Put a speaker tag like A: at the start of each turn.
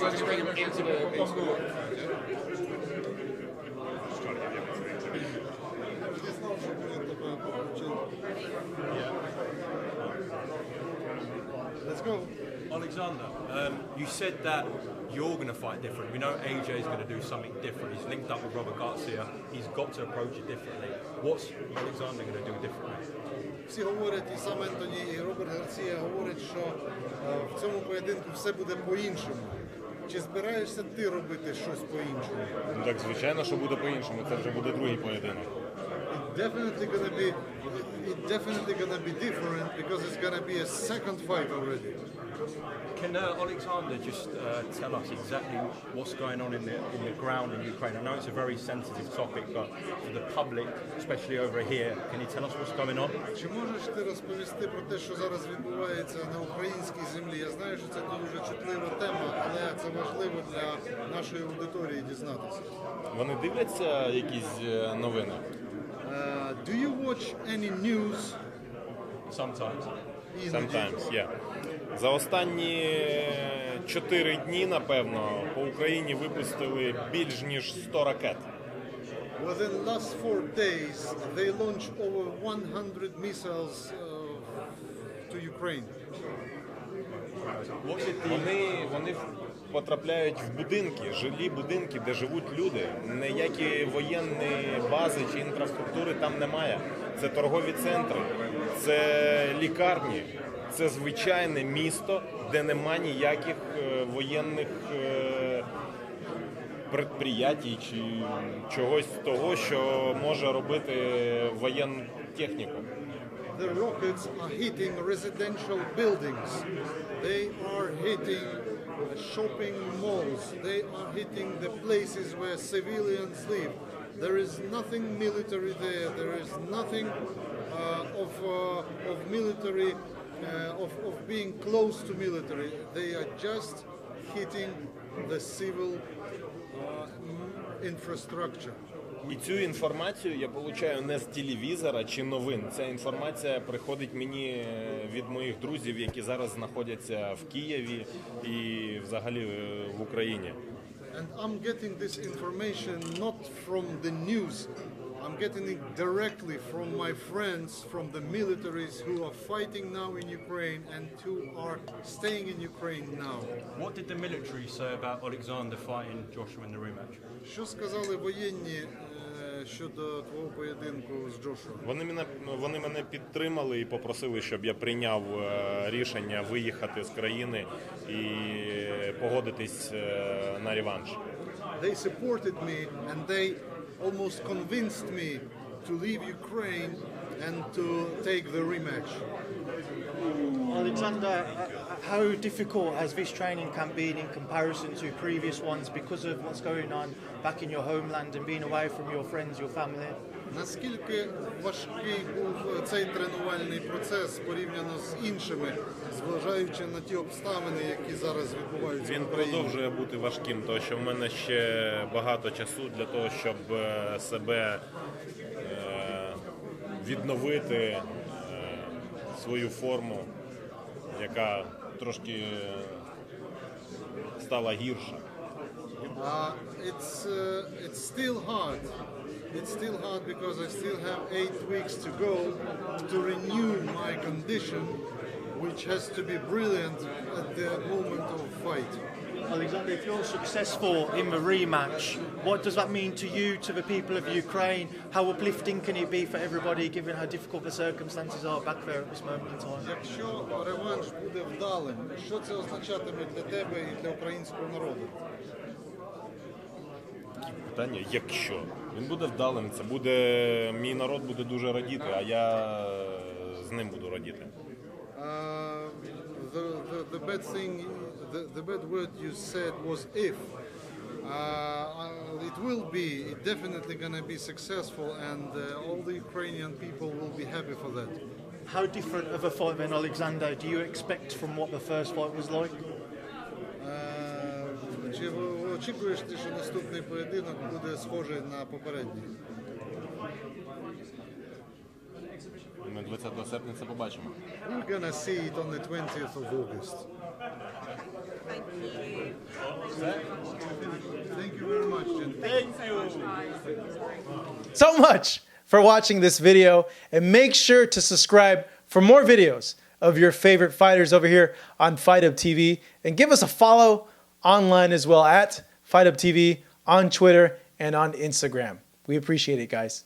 A: stream into the into the
B: Let's go.
C: Alexander, um, you said that you're going to fight different. We know AJ is going to do something different. He's linked up with Robert Garcia. He's got to approach it differently. What's Alexander going to do differently?
B: Всі говорять, і сам Ентоні, і Роберт Гарсія говорять, що е, в цьому поєдинку все буде по-іншому. Чи збираєшся ти робити щось по-іншому?
D: Ну так звичайно, що буде по-іншому. Це вже буде другий поєдинок.
B: It definitely gonna be it definitely gonna be different because it's gonna be a second fight already.
C: Can uh, Alexander just uh, tell us exactly what's going on in the in the ground in Ukraine? I know it's a very sensitive topic, but for the public, especially over here, can you tell us what's going on?
B: Чи можеш ти розповісти про те, що зараз відбувається на українській землі? Я знаю, що це дуже чутлива тема, але це важливо для нашої аудиторії дізнатися.
D: Вони дивляться якісь е, новини.
B: Uh, do you watch any news?
C: Sometimes.
D: Sometimes, yeah. За останні чотири дні, напевно, по Україні випустили більш ніж 100 ракет.
B: Within the last four days, they launched over 100 missiles uh, to Ukraine.
D: Вони, вони потрапляють в будинки, жилі будинки, де живуть люди. Ніякі воєнні бази чи інфраструктури там немає. Це торгові центри, це лікарні, це звичайне місто, де нема ніяких е, воєнних е, предприятій чи чогось того, що може робити воєнну техніку.
B: The rockets are hitting residential buildings. They are hitting shopping malls. They are hitting the places where civilians live. There is nothing military there. There is nothing uh, of, uh, of military, uh, of, of being close to military. They are just hitting the civil uh, infrastructure.
D: І цю інформацію я получаю не з телевізора чи новин. Ця інформація приходить мені е, від моїх друзів, які зараз знаходяться в Києві і взагалі е, в Україні.
B: And I'm getting this information not from the news. I'm getting it directly from my friends from the militaries who are fighting now in Ukraine and who are staying in Ukraine now.
C: What did the military say about Alexander fighting Joshua in the rematch?
B: Що сказали воєнні е, щодо твого поєдинку з Джошуа?
D: Вони мене вони мене підтримали і попросили, щоб я прийняв е, рішення виїхати з країни і погодитись е, на реванш.
B: They supported me and they almost convinced me to leave Ukraine and to take the rematch.
E: Alexander, uh, how difficult has this training camp been in comparison to previous ones because of what's going on back in your homeland and being away from your friends, your family?
B: Наскільки важкий був цей тренувальний процес порівняно з іншими, зважаючи на ті обставини, які зараз відбуваються
D: Він
B: в Україні?
D: продовжує бути важким, тому що в мене ще багато часу для того, щоб е, себе е, відновити е, свою форму, яка трошки стала гірша.
B: Uh, it's uh, it's still hard. It's still hard because I still have eight weeks to go to renew my condition, which has to be brilliant at the moment of fight.
E: Alexander, if you're successful in the rematch, what does that mean to you, to the people of Ukraine? How uplifting can it be for everybody, given how difficult the circumstances are back there at this moment in time?
B: Якщо реванш буде вдалим, що це означатиме для тебе і для українського народу?
D: Питання, якщо він буде вдалим, це буде мій народ буде дуже радіти, а я е, з ним буду радіти.
B: Uh, the, the, the bad thing, the, the bad word you said was if. Uh, it will be it definitely going to be successful, and uh, all the Ukrainian people will be happy for that.
E: How different of a fight then, Alexander, do you expect from what the first fight was like?
B: Uh, Чи очікуєш ти, що наступний поєдинок буде схожий на попередній?
D: Ми 20 серпня це побачимо.
B: We're gonna see it on the 20th of August.
F: Thank you
B: very much. Thank you.
F: So much for watching this video and make sure to subscribe for more videos of your favorite fighters over here on Fight Up TV and give us a follow online as well at Fight Up TV, on Twitter, and on Instagram. We appreciate it, guys.